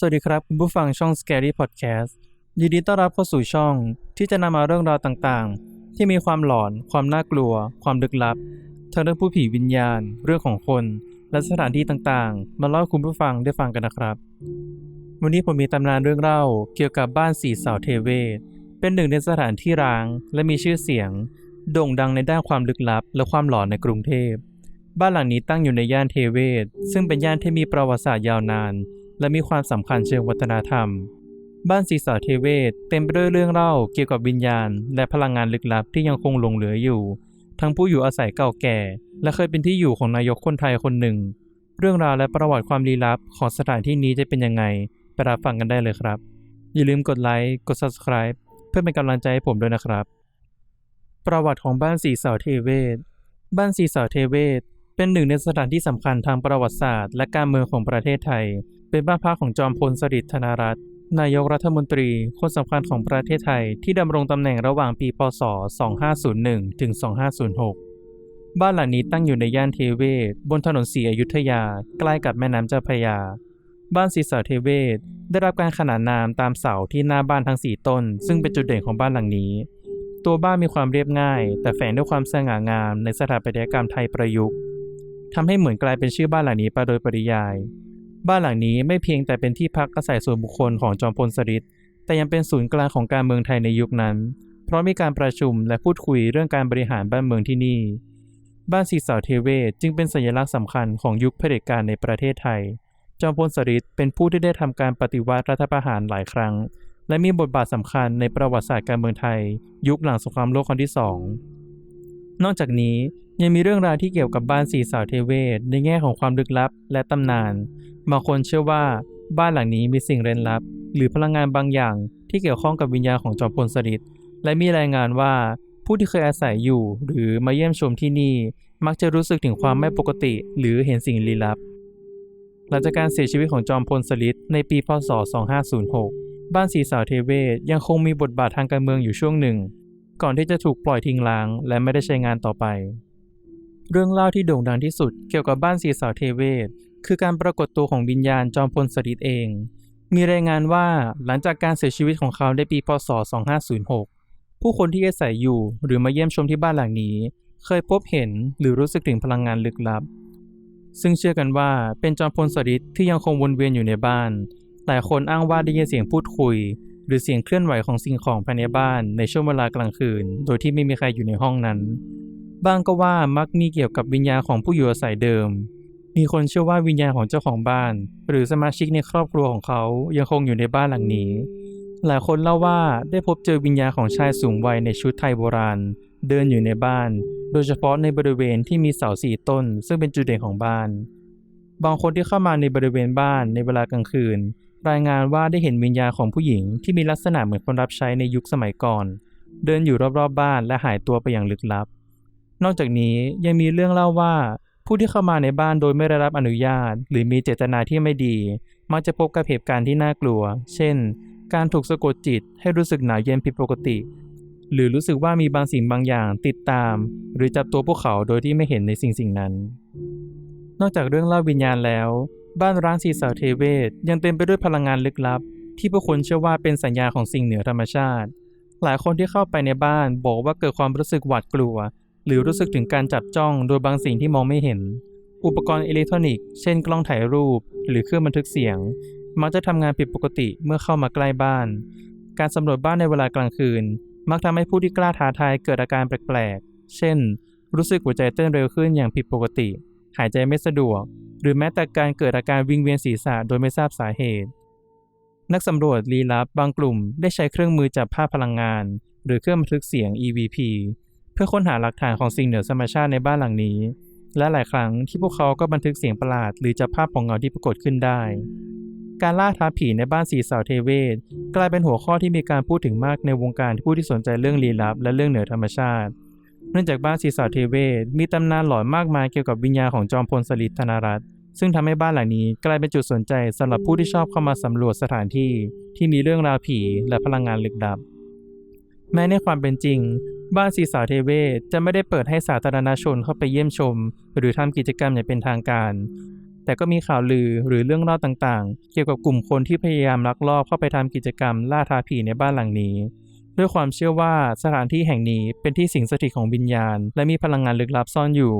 สวัสดีครับ คุณผู้ฟังช่อง Scary Podcast ยินดีต้อนรับเข้าสู่ช่อง ที่จะนำมาเรื่องราวต่างๆ ที่มีความหลอน ความน่ากลัว ความลึกลับทั้งเรื่องผู้ผีวิญญาณ เรื่องของคน และสถานที่ต่างๆ มาเล่าให้คุณผู้ฟังได้ฟังกันนะครับ วันนี้ผมมีตำนานเรื่องเล่าเกี่ยวกับบ้านสีเสาเทเวศ เป็นหนึ่งในสถานที่ร้าง และมีชื่อเสียง โด่งดังในด้านความลึกลับ และความหลอนในกรุงเทพ บ้านหลังนี้ตั้งอยู่ในย่านเทเวศ ซึ่งเป็นย่านที่มีประวัติศาสตร์ยาวนาน และมีความสำคัญเชิงวัฒนธรรม บ้านสีสาเทเวศเต็มไปด้วยเรื่องเล่าเกี่ยวกับวิญญาณ และพลังงานลึกลับที่ยังคงหลงเหลืออยู่ ทั้งผู้อยู่อาศัยเก่าแก่ และเคยเป็นที่อยู่ของนายกคนไทยคนหนึ่ง เรื่องราวและประวัติความลี้ลับของสถานที่นี้จะเป็นยังไงไปรับฟังกันได้เลยครับ อย่าลืมกดไลค์กด subscribe เพื่อเป็นกำลังใจให้ผมด้วยนะครับ ประวัติของบ้านสีสาเทเวศบ้านสีสาเทเวศเป็นหนึ่งในสถานที่สำคัญทางประวัติศาสตร์และการเมืองของประเทศไทย เป็นบ้านพักของจอมพลสฤษดิ์ธนรัตน์นายกรัฐมนตรีคนสำคัญของประเทศไทยที่ดำรงตำแหน่งระหว่างปี พศ 2501 ถึง 2506 บ้านหลังนี้ตั้งอยู่ในย่านเทเวศ บนถนนศรีอยุธยา ใกล้กับแม่น้ำเจ้าพระยา บ้านศรีเสาเทเวศ ได้รับการขนานนามตามเสาที่หน้าบ้านทั้งสี่ต้น ซึ่งเป็นจุดเด่นของบ้านหลังนี้ ตัวบ้านมีความเรียบง่าย แต่แฝงด้วยความสง่างามในสถาปัตยกรรมไทยประยุกต์ทำให้เหมือนกลายเป็นชื่อบ้านหลังนี้ไปโดยปริยาย บ้านหลังนี้ไม่เพียงแต่เป็นที่พักอาศัยส่วนบุคคลของจอมพลสฤษดิ์แต่ยังเป็นศูนย์กลางของการเมืองไทยในยุคนั้น เพราะมีการประชุมและพูดคุยเรื่องการบริหารบ้านเมืองที่นี่ บ้านศรีเสาเทเวศจึงเป็นสัญลักษณ์สำคัญของยุคเผด็จการในประเทศไทย จอมพลสฤษดิ์เป็นผู้ที่ได้ทำการปฏิวัติรัฐประหารหลายครั้ง และมีบทบาทสำคัญในประวัติศาสตร์การเมืองไทย ยุคหลังสงครามโลกครั้งที่สองนอกจากนี้ยังมีเรื่องราวที่เกี่ยวกับบ้านสีสาวเทเวศในแง่ของความลึกลับและตำนาน บางคนเชื่อว่าบ้านหลังนี้มีสิ่งเร้นลับ หรือพลังงานบางอย่างที่เกี่ยวข้องกับวิญญาณของจอมพลสฤษดิ์และมีรายงานว่าผู้ที่เคยอาศัยอยู่ หรือมาเยี่ยมชมที่นี่ มักจะรู้สึกถึงความไม่ปกติ หรือเห็นสิ่งลี้ลับ หลังจากการเสียชีวิตของจอมพลสฤษดิ์ในปีพศ 2506 บ้านสีสาวเทเวศยังคงมีบทบาททางการเมืองอยู่ช่วงหนึ่ง ก่อนที่จะถูกปล่อยทิ้งร้าง และไม่ได้ใช้งานต่อไป เรื่องเล่าที่โด่งดังที่สุดเกี่ยวกับบ้านสีสาวเทเวศ คือการปรากฏตัวของวิญญาณจอมพลสฤษดิ์เอง มีรายงานว่าหลังจากการเสียชีวิตของเขาในปีพศ 2506 ผู้คนที่อาศัยอยู่หรือมาเยี่ยมชมที่บ้านหลังนี้ เคยพบเห็นหรือรู้สึกถึงพลังงานลึกลับ ซึ่งเชื่อกันว่าเป็นจอมพลสฤษดิ์ที่ยังคงวนเวียนอยู่ในบ้าน หลายคนอ้างว่าได้ยินเสียงพูดคุย หรือเสียงเคลื่อนไหวของสิ่งของภายในบ้านในช่วงเวลากลางคืน โดยที่ไม่มีใครอยู่ในห้องนั้น บางก็ว่ามักมีเกี่ยวกับวิญญาณของผู้อยู่อาศัยเดิม มีคนเชื่อว่าวิญญาณของเจ้าของบ้าน หรือสมาชิกในครอบครัวของเขายังคงอยู่ในบ้านหลังนี้ หลายคนเล่าว่าได้พบเจอวิญญาณของชายสูงวัยในชุดไทยโบราณ เดินอยู่ในบ้าน โดยเฉพาะในบริเวณที่มีเสาสี่ต้น ซึ่งเป็นจุดเด่นของบ้าน บางคนที่เข้ามาในบริเวณบ้านในเวลากลางคืน รายงานว่าได้เห็นวิญญาณของผู้หญิงที่มีลักษณะเหมือนคนรับใช้ในยุคสมัยก่อน เดินอยู่รอบๆบบ้านและหายตัวไปอย่างลึกลับ นอกจากนี้ยังมีเรื่องเล่าว่า ผู้ที่เข้ามาในบ้านโดยไม่ได้รับอนุญาต หรือมีเจตนาที่ไม่ดี มักจะพบกับเหตุการณ์ที่น่ากลัว เช่น การถูกสะกดจิตให้รู้สึกหนาวเย็นผิดปกติ หรือรู้สึกว่ามีบางสิ่งบางอย่างติดตาม หรือจับตัวพวกเขาโดยที่ไม่เห็นในสิ่งสิ่งนั้น นอกจากเรื่องเล่าวิญญาณแล้ว บ้านร้างสีสาวเทเวศยังเต็มไปด้วยพลังงานลึกลับ ที่ผู้คนเชื่อว่าเป็นสัญญาของสิ่งเหนือธรรมชาติ หลายคนที่เข้าไปในบ้านบอกว่าเกิดความรู้สึกหวาดกลัว หรือรู้สึกถึงการจับจ้องโดยบางสิ่งที่มองไม่เห็น อุปกรณ์อิเล็กทรอนิกส์เช่นกล้องถ่ายรูป หรือเครื่องบันทึกเสียง มักจะทำงานผิดปกติเมื่อเข้ามาใกล้บ้าน การสำรวจบ้านในเวลากลางคืน มักทำให้ผู้ที่กล้าท้าทายเกิดอาการแปลกๆ เช่น รู้สึกหัวใจเต้นเร็วขึ้นอย่างผิดปกติ หายใจไม่สะดวก หรือแม้แต่การเกิดอาการวิงเวียนศีรษะโดยไม่ทราบสาเหตุ นักสำรวจลี้ลับบางกลุ่มได้ใช้เครื่องมือจับภาพพลังงาน หรือเครื่องบันทึกเสียง EVP พื่อค้นหาหลักฐานของสิ่งเหนือธรรมชาติในบ้านหลังนี้ และหลายครั้งที่พวกเขาก็บันทึกเสียงประหลาด หรือจับภาพของเงาที่ปรากฏขึ้นได้ การล่าท้าผีในบ้านสีสาวเทเวศกลายเป็นหัวข้อที่มีการพูดถึงมากในวงการผู้ที่สนใจเรื่องลี้ลับ และเรื่องเหนือธรรมชาติเนื่องจากบ้านสีสาวเทเวศมีตำนานหลอนมากมายเกี่ยวกับวิญญาณของจอมพลสฤษดิ์ธนรัตน์ซึ่งทำให้บ้านหลังนี้กลายเป็นจุดสนใจสำหรับผู้ที่ชอบเข้ามาสำรวจสถานที่ที่มีเรื่องราวผีและพลังงานลึกลับ แม้ในความเป็นจริง บ้านสีสาเทเวศจะไม่ได้เปิดให้สาธารณชนเข้าไปเยี่ยมชม หรือทำกิจกรรมอย่างเป็นทางการ แต่ก็มีข่าวลือหรือเรื่องเล่าต่างๆ เกี่ยวกับกลุ่มคนที่พยายามลักลอบเข้าไปทำกิจกรรมล่าท้าผีในบ้านหลังนี้ ด้วยความเชื่อว่าสถานที่แห่งนี้เป็นที่สิงสถิตของวิญญาณ และมีพลังงานลึกลับซ่อนอยู่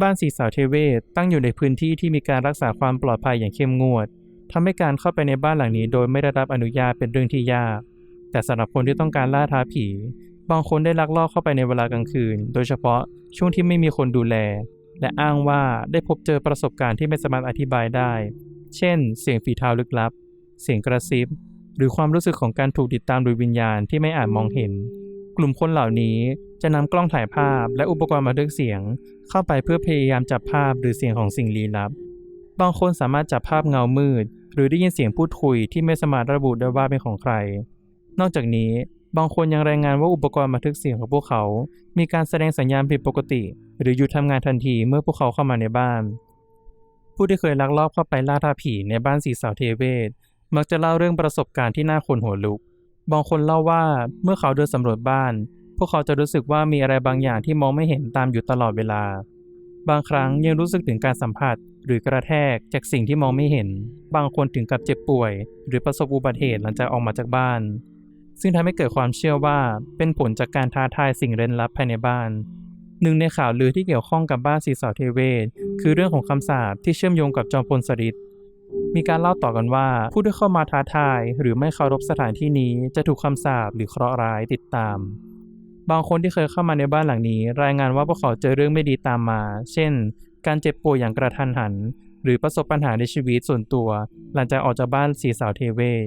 บ้านสีสาวเทเวศตั้งอยู่ในพื้นที่ที่มีการรักษาความปลอดภัยอย่างเข้มงวดทำให้การเข้าไปในบ้านหลังนี้โดยไม่ได้รับอนุญาตเป็นเรื่องที่ยาก แต่สำหรับคนที่ต้องการล่าท้าผี บางคนได้ลักลอบเข้าไปในเวลากลางคืน โดยเฉพาะช่วงที่ไม่มีคนดูแล และอ้างว่าได้พบเจอประสบการณ์ที่ไม่สามารถอธิบายได้ เช่น เสียงฝีเท้าลึกลับ เสียงกระซิบ หรือความรู้สึกของการถูกติดตามโดยวิญญาณที่ไม่อาจมองเห็น กลุ่มคนเหล่านี้จะนำกล้องถ่ายภาพ และอุปกรณ์บันทึกเสียง เข้าไปเพื่อพยายามจับภาพหรือเสียงของสิ่งลี้ลับ บางคนสามารถจับภาพเงามืด หรือได้ยินเสียงพูดคุยที่ไม่สามารถระบุได้ว่าเป็นของใคร นอกจากนี้ บางคนยังรายงานว่าอุปกรณ์บันทึกเสียงของพวกเขา มีการแสดงสัญญาณผิดปกติ หรือหยุดทำงานทันทีเมื่อพวกเขาเข้ามาในบ้าน ผู้ที่เคยลักลอบเข้าไปล่าท้าผีในบ้านสีสาวเทเวศ มักจะเล่าเรื่องประสบการณ์ที่น่าขนหัวลุก บางคนเล่าว่าเมื่อเขาเดินสำรวจบ้าน พวกเขาจะรู้สึกว่ามีอะไรบางอย่างที่มองไม่เห็นตามอยู่ตลอดเวลา บางครั้งยังรู้สึกถึงการสัมผัส หรือกระแทกจากสิ่งที่มองไม่เห็น บางคนถึงกับเจ็บป่วย หรือประสบอุบัติเหตุหลังจากออกมาจากบ้าน ซึ่งทำให้เกิดความเชื่อว่าเป็นผลจากการท้าทายสิ่งเร้นลับภายในบ้าน หนึ่งในข่าวลือที่เกี่ยวข้องกับบ้านสีสาวเทเวศคือเรื่องของคำสาปที่เชื่อมโยงกับจอมพลสฤษดิ์มีการเล่าต่อกันว่าผู้ที่เข้ามาท้าทาย หรือไม่เคารพสถานที่นี้จะถูกคำสาปหรือเคราะห์ร้ายติดตาม บางคนที่เคยเข้ามาในบ้านหลังนี้ รายงานว่าพวกเขาเจอเรื่องไม่ดีตามมา เช่น การเจ็บป่วยอย่างกระทันหัน หรือประสบปัญหาในชีวิตส่วนตัว หลังจากออกจากบ้านสีสาวเทเวศ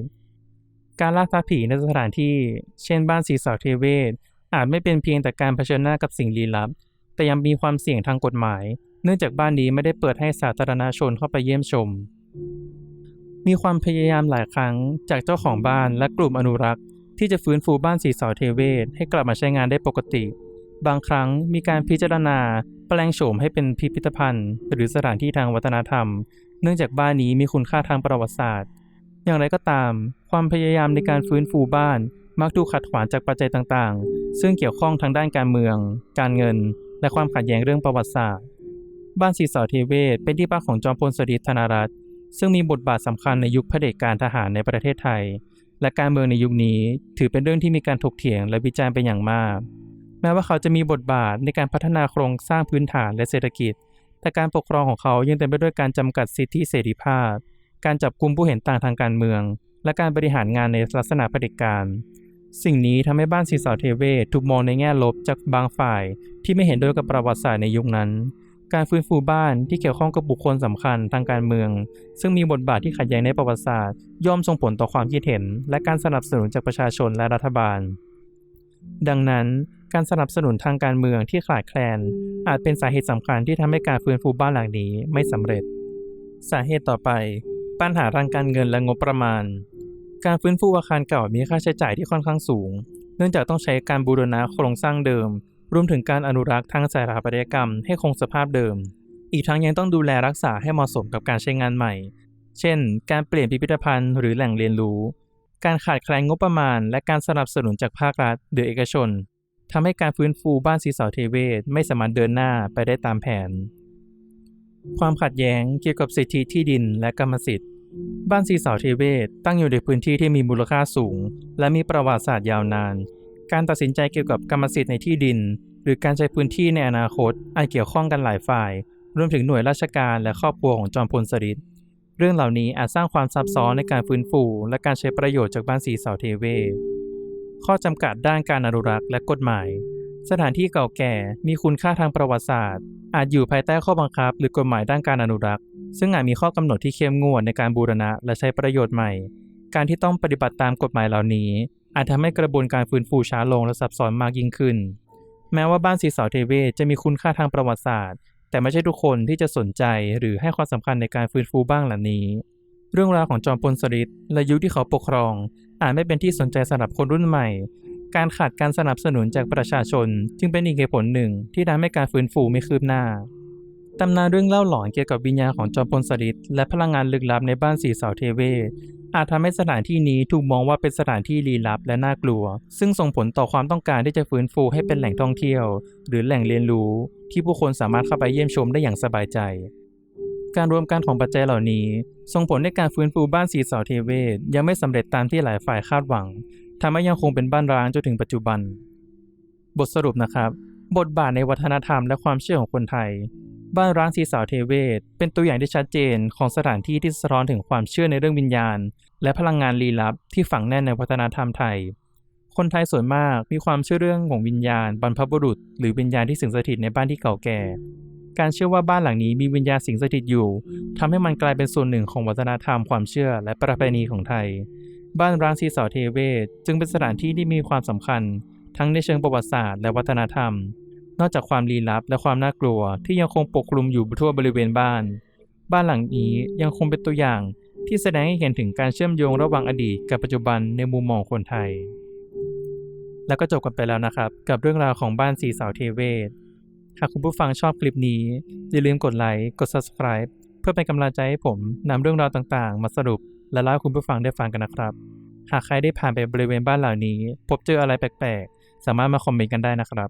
การล่าท้าผีในสถานที่ เช่นบ้านสีสาวเทเวศ อาจไม่เป็นเพียงแต่การเผชิญหน้ากับสิ่งลี้ลับ แต่ยังมีความเสี่ยงทางกฎหมาย เนื่องจากบ้านนี้ไม่ได้เปิดให้สาธารณชนเข้าไปเยี่ยมชม มีความพยายามหลายครั้งจากเจ้าของบ้านและกลุ่มอนุรักษ์ ที่จะฟื้นฟูบ้านสีสาวเทเวศให้กลับมาใช้งานได้ปกติ บางครั้งมีการพิจารณาแปลงโฉมให้เป็นพิพิธภัณฑ์ หรือสถานที่ทางวัฒนธรรม เนื่องจากบ้านนี้มีคุณค่าทางประวัติศาสตร์ อย่างไรก็ตาม ความพยายามในการฟื้นฟูบ้าน มักถูกขัดขวางจากปัจจัยต่างๆ ซึ่งเกี่ยวข้องทางด้านการเมือง การเงิน และความขัดแย้งเรื่องประวัติศาสตร์ บ้านสีสาวเทเวศเป็นที่พักของจอมพลสฤษดิ์ธนรัตน์ซึ่งมีบทบาทสำคัญในยุคเผด็จการทหารในประเทศไทย และการเมืองในยุคนี้ ถือเป็นเรื่องที่มีการถกเถียงและวิจารณ์เป็นอย่างมาก แม้ว่าเขาจะมีบทบาทในการพัฒนาโครงสร้างพื้นฐานและเศรษฐกิจ แต่การปกครองของเขายังเต็มไปด้วยการจำกัดสิทธิเสรีภาพ การจับกลุ่มผู้เห็นต่างทางการเมือง และการบริหารงานในลักษณะเผด็จการ สิ่งนี้ทำให้บ้านสีสาวเทเวศถูกมองในแง่ลบจากบางฝ่าย ที่ไม่เห็นด้วยกับประวัติศาสตร์ในยุคนั้น การฟื้นฟูบ้านที่เกี่ยวข้องกับบุคคลสำคัญทางการเมือง ซึ่งมีบทบาทที่ขัดแย้งในประวัติศาสตร์ ย่อมส่งผลต่อความคิดเห็น และการสนับสนุนจากประชาชนและรัฐบาล ดังนั้นการสนับสนุนทางการเมืองที่ขาดแคลน อาจเป็นสาเหตุสำคัญที่ทำให้การฟื้นฟูบ้านหลังนี้ไม่สำเร็จ สาเหตุต่อไป ปัญหาทางการเงินและงบประมาณ การฟื้นฟูอาคารเก่ามีค่าใช้จ่ายที่ค่อนข้างสูง เนื่องจากต้องใช้การบูรณะโครงสร้างเดิม รวมถึงการอนุรักษ์ทางสถาปัตยกรรมให้คงสภาพเดิม อีกทั้งยังต้องดูแลรักษาให้เหมาะสมกับการใช้งานใหม่ เช่น การเปลี่ยนพิพิธภัณฑ์หรือแหล่งเรียนรู้ การขาดแคลนงบประมาณ และการสนับสนุนจากภาครัฐหรือเอกชนทำให้การฟื้นฟูบ้านสีสาวเทเวศไม่สามารถเดินหน้าไปได้ตามแผนความขัดแย้งเกี่ยวกับสิทธิที่ดินและกรรมสิทธิ์ บ้านสีสาวเทเวศตั้งอยู่ในพื้นที่ที่มีมูลค่าสูง และมีประวัติศาสตร์ยาวนาน การตัดสินใจเกี่ยวกับกรรมสิทธิ์ในที่ดิน หรือการใช้พื้นที่ในอนาคตอาจเกี่ยวข้องกันหลายฝ่าย รวมถึงหน่วยราชการและครอบครัวของจอมพลสฤษดิ์เรื่องเหล่านี้อาจสร้างความซับซ้อนในการฟื้นฟู และการใช้ประโยชน์จากบ้านสีสาวเทเวศข้อจำกัดด้านการอนุรักษ์และกฎหมาย สถานที่เก่าแก่มีคุณค่าทางประวัติศาสตร์ อาจอยู่ภายใต้ข้อบังคับ หรือกฎหมายด้านการอนุรักษ์ ซึ่งอาจมีข้อกำหนดที่เข้มงวดในการบูรณะและใช้ประโยชน์ใหม่ การที่ต้องปฏิบัติตามกฎหมายเหล่านี้ อาจทำให้กระบวนการฟื้นฟูช้าลงและซับซ้อนมากยิ่งขึ้น แม้ว่าบ้านสีสาเทเวศจะมีคุณค่าทางประวัติศาสตร์ แต่ไม่ใช่ทุกคนที่จะสนใจหรือให้ความสำคัญในการฟื้นฟูบ้างเหล่านี้ เรื่องราวของจอมพลสฤษดิ์และยุคที่เขาปกครอง อาจไม่เป็นที่สนใจสำหรับคนรุ่นใหม่ การขาดการสนับสนุนจากประชาชน จึงเป็นอีกเหตุผลหนึ่งที่ทำให้การฟื้นฟูไม่คืบหน้า ตำนานเรื่องเล่าหลอนเกี่ยวกับวิญญาณของจอมพลสฤษดิ์และพลังงานลึกลับในบ้านสีเสาเทเวศอาจทำให้สถานที่นี้ถูกมองว่าเป็นสถานที่ลี้ลับและน่ากลัว ซึ่งส่งผลต่อความต้องการที่จะฟื้นฟูให้เป็นแหล่งท่องเที่ยว หรือแหล่งเรียนรู้ ที่ผู้คนสามารถเข้าไปเยี่ยมชมได้อย่างสบายใจ การรวมกันของปัจจัยเหล่านี้ ส่งผลในการฟื้นฟูบ้านสีเสาเทเวศยังไม่สำเร็จตามที่หลายฝ่ายคาดหวังทำให้ยังคงเป็นบ้านร้างจนถึงปัจจุบัน บทสรุปนะครับ บทบาทในวัฒนธรรมและความเชื่อของคนไทย บ้านร้างสีสาวเทเวศ เป็นตัวอย่างที่ชัดเจนของสถานที่ที่สะท้อนถึงความเชื่อในเรื่องวิญญาณ และพลังงานลี้ลับที่ฝังแน่นในวัฒนธรรมไทย คนไทยส่วนมากมีความเชื่อเรื่องของวิญญาณบรรพบุรุษ หรือวิญญาณที่สิงสถิตในบ้านที่เก่าแก่ การเชื่อว่าบ้านหลังนี้มีวิญญาณสิงสถิตอยู่ทำให้มันกลายเป็นส่วนหนึ่งของวัฒนธรรมความเชื่อและประเพณีของไทย บ้านร้างสีสาวเทเวศ จึงเป็นสถานที่ที่มีความสำคัญ ทั้งในเชิงประวัติศาสตร์และวัฒนธรรม นอกจากความลี้ลับและความน่ากลัวที่ยังคงปกคลุมอยู่ทั่วบริเวณบ้าน บ้านหลังนี้ยังคงเป็นตัวอย่างที่แสดงให้เห็นถึงการเชื่อมโยงระหว่างอดีตกับปัจจุบันในมุมมองคนไทย แล้วก็จบกันไปแล้วนะครับ กับเรื่องราวของบ้านสีเสาเทเวศ หากคุณผู้ฟังชอบคลิปนี้ อย่าลืมกดไลค์ กด subscribe เพื่อเป็นกำลังใจให้ผมนำเรื่องราวต่างๆ มาสรุปและเล่าให้คุณผู้ฟังได้ฟังกันนะครับ หากใครได้ผ่านไปบริเวณบ้านเหล่านี้ พบเจออะไรแปลกๆ สามารถมาคอมเมนต์กันได้นะครับ